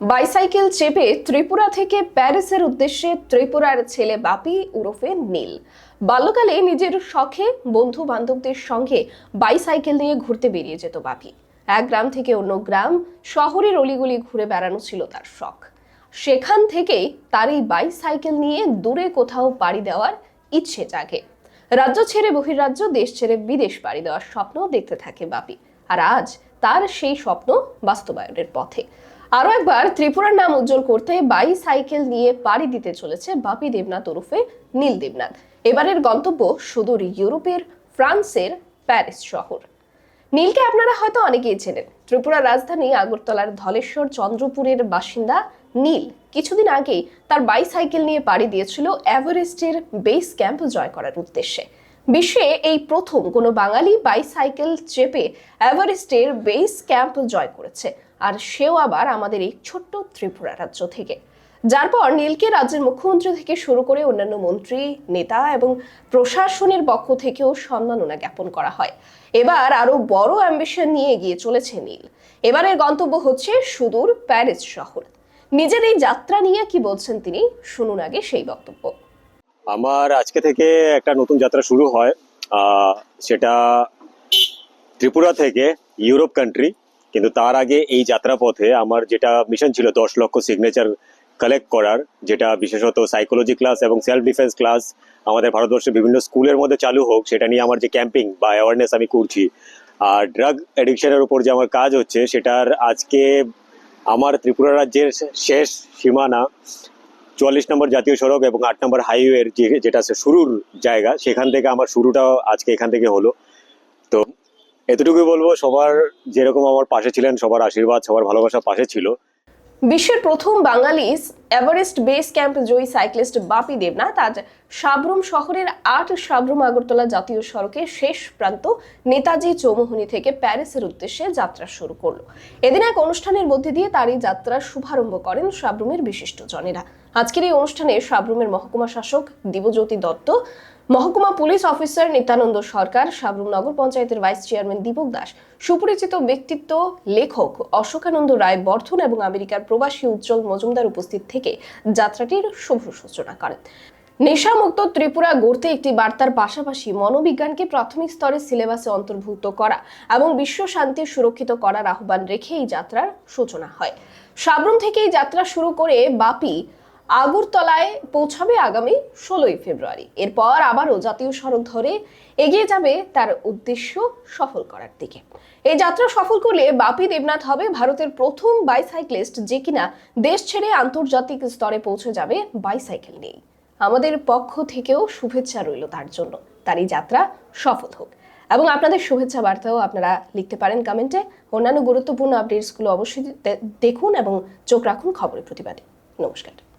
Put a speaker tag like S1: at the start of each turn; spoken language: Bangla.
S1: বাইসাইকেল চেপে ত্রিপুরা থেকে প্যারিসের উদ্দেশ্যে ত্রিপুরার ছেলে বাপি উরফে নীল। বাল্যকালে নিজের শখে বন্ধু বান্ধবদের সঙ্গে বাইসাইকেল নিয়ে ঘুরতে বেরিয়ে যেত বাপি। এক গ্রাম থেকে অন্য গ্রাম, শহরের অলিগলি ঘুরে বেড়ানো ছিল তার শখ। সেখান থেকেই তার এই বাইসাইকেল নিয়ে দূরে কোথাও পাড়ি দেওয়ার ইচ্ছে জাগে। রাজ্য ছেড়ে বহির্রাজ্য দেশ ছেড়ে বিদেশ পাড়ি দেওয়ার স্বপ্ন দেখতে থাকে বাপি। আর আজ তার সেই স্বপ্ন বাস্তবায়নের পথে। আরও একবার ত্রিপুরার নাম উজ্জ্বল করতে বাই সাইকেল নিয়ে পাড়ি দিতে চলেছে বাপি দেবনাথ ওরফে নীল দেবনাথ। এবারের গন্তব্য সুদূর ইউরোপের, ফ্রান্সের প্যারিস শহর। নীলকে আপনারা হয়তো অনেকেই চেনেন। ত্রিপুরার রাজধানী আগরতলার ধলেশ্বর চন্দ্রপুরের বাসিন্দা নীল কিছুদিন আগেই তার বাইসাইকেল নিয়ে পাড়ি দিয়েছিল এভারেস্টের বেস ক্যাম্প জয় করার উদ্দেশ্যে। বিশ্বে এই প্রথম কোনো বাঙালি বাইসাইকেল চেপে এভারেস্টের বেস ক্যাম্প জয় করেছে। আর সেও আবার আমাদের এই ছোট্ট ত্রিপুরা রাজ্য থেকে। যার পর নীলকে রাজ্যের মুখ্যমন্ত্রী থেকে শুরু করে অন্যান্য মন্ত্রী, নেতা এবং প্রশাসনের পক্ষ থেকেও সম্মাননা জ্ঞাপন করা হয়। এবার আরও বড় অ্যাম্বিশন নিয়ে এগিয়ে চলেছে নীল। এবারের গন্তব্য হচ্ছে সুদূর প্যারিস শহর। নিজের এই যাত্রা নিয়ে কি বলছেন তিনি? শুনুন আগে সেই বক্তব্য।
S2: আমার আজকে থেকে একটা নতুন যাত্রা শুরু হয় সেটা ত্রিপুরা থেকে ইউরোপ কান্ট্রি কিন্তু তার আগে এই যাত্রা পথে আমার যেটা মিশন ছিল দশ লক্ষ সিগনেচার কালেক্ট করার, যেটা বিশেষত সাইকোলজি ক্লাস এবং সেলফ ডিফেন্স ক্লাস আমাদের ভারতবর্ষের বিভিন্ন স্কুলের মধ্যে চালু হোক, সেটা নিয়ে আমার যে ক্যাম্পিং বা অ্যাওয়ারনেস আমি করছি। আর ড্রাগ অ্যাডিকশনের উপর যে আমার কাজ হচ্ছে, সেটার আজকে আমার ত্রিপুরা রাজ্যের শেষ সীমানা চুয়াল্লিশ নম্বর জাতীয় সড়ক এবং আট নম্বর হাইওয়ের যে, যেটা আছে শুরুর জায়গা, সেখান থেকে আমার শুরুটাও আজকে এখান থেকে হলো। তো এতটুকুই বলব, সবার যেরকম আমার পাশে ছিলেন, সবার আশীর্বাদ, সবার ভালোবাসা পাশে ছিল।
S1: বিশ্বের প্রথম বাঙালি এভারেস্ট বেস ক্যাম্প জয়ী সাইক্লিস্ট বাপি দেবনাথ আজ সাবরুম শহরের আট সাবরুম আগরতলা জাতীয় সড়কের শেষ প্রান্ত নেতাজি চৌমুহনী থেকে প্যারিসের উদ্দেশ্যে যাত্রা শুরু করল। এদিন এক অনুষ্ঠানের মধ্যে দিয়ে তার এই যাত্রার শুভারম্ভ করেন সাবরুমের বিশিষ্ট জনেরা আজকের এই অনুষ্ঠানে সাবরুমের মহকুমা শাসক দিবজ্যোতি দত্ত মহকুমা পুলিশ অফিসার নিত্যানন্দ সরকার, সাবরুম নগর পঞ্চায়েতের ভাইস চেয়ারম্যান দীপক দাস, সুপরিচিত ব্যক্তিত্ব লেখক অশোকানন্দ রায় বর্ধন এবং আমেরিকার প্রবাসী উজ্জ্বল মজুমদার উপস্থিত থেকে যাত্রাটির শুভ সূচনা করেন। নেশামুক্ত ত্রিপুরা গড়তে একটি বার্তার পাশাপাশি মনোবিজ্ঞানকে প্রাথমিক স্তরে সিলেবাসে অন্তর্ভুক্ত করা এবং বিশ্ব শান্তি সুরক্ষিত করার আহ্বান রেখে এই যাত্রার সূচনা হয়। সাবরুম থেকে এই যাত্রা শুরু করে বাপি আগরতলায় পৌঁছাবে আগামী ষোলোই ফেব্রুয়ারি। এরপর আবারও জাতীয় সড়ক ধরে এগিয়ে যাবে তার উদ্দেশ্য সফল করার দিকে। এই যাত্রা সফল করলে বাপি দেবনাথ হবে ভারতের প্রথম বাইসাইক্লিস্ট যে কিনা দেশ ছেড়ে আন্তর্জাতিক স্তরে পৌঁছে যাবে বাইসাইকেল নিয়ে আমাদের পক্ষ থেকেও শুভেচ্ছা রইল তার জন্য। তার এই যাত্রা সফল হোক। এবং আপনাদের শুভেচ্ছা বার্তাও আপনারা লিখতে পারেন কমেন্টে অন্যান্য গুরুত্বপূর্ণ আপডেটসগুলো অবশ্যই দেখুন এবং চোখ রাখুন খবরের প্রতিবাদে। নমস্কার।